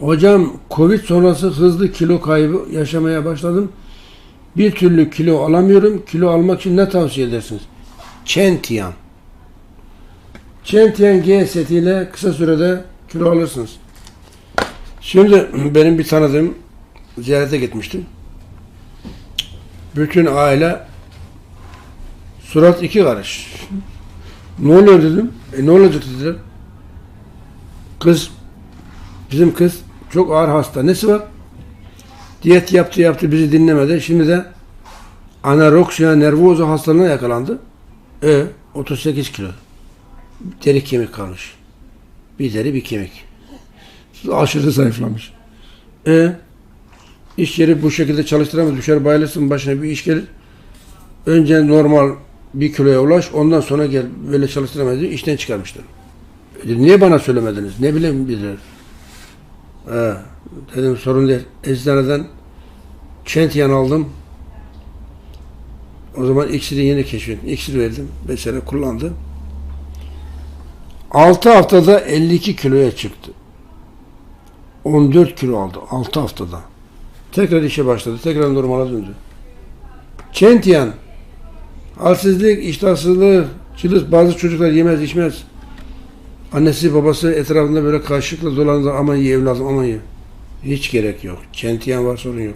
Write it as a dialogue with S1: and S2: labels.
S1: Hocam Covid sonrası hızlı kilo kaybı yaşamaya başladım. Bir türlü kilo alamıyorum. Kilo almak için ne tavsiye edersiniz? Çentiyan. Çentiyan G setiyle kısa sürede kilo alırsınız. Şimdi benim bir tanıdığım ziyarete gitmiştim. Bütün aile surat iki karış. Ne oluyor dedim. E ne olacak dediler. Kız Bizim kız çok ağır hasta. Nesi var? Diyet yaptı yaptı bizi dinlemedi. Şimdi de anoreksiya nervoza hastalığına yakalandı. E 38 kilo. Deri kemik kalmış. Bir deri bir kemik. Aşırı zayıflamış. E iş yeri bu şekilde çalıştıramaz. Düşer bayılırsın başına bir iş gelir. Önce normal bir kiloya ulaş. Ondan sonra gel böyle çalıştıramaz diye işten çıkarmışlar. E, Niye bana söylemediniz? Ne bileyim bilir. He, dedim sorun değil. Eczaneden Çentiyan aldım. O zaman iksiri yeni keşfettim. İksir verdim. 5 sene kullandı. 6 haftada 52 kiloya çıktı. 14 kilo aldı. 6 haftada. Tekrar işe başladı. Tekrar normale döndü. Çentiyan halsizlik, iştahsızlık, cılız bazı çocuklar yemez içmez. Annesi babası etrafında böyle kaşıkla dolandı aman ye evladım aman ye. Hiç gerek yok. Çentiyan var sorun yok.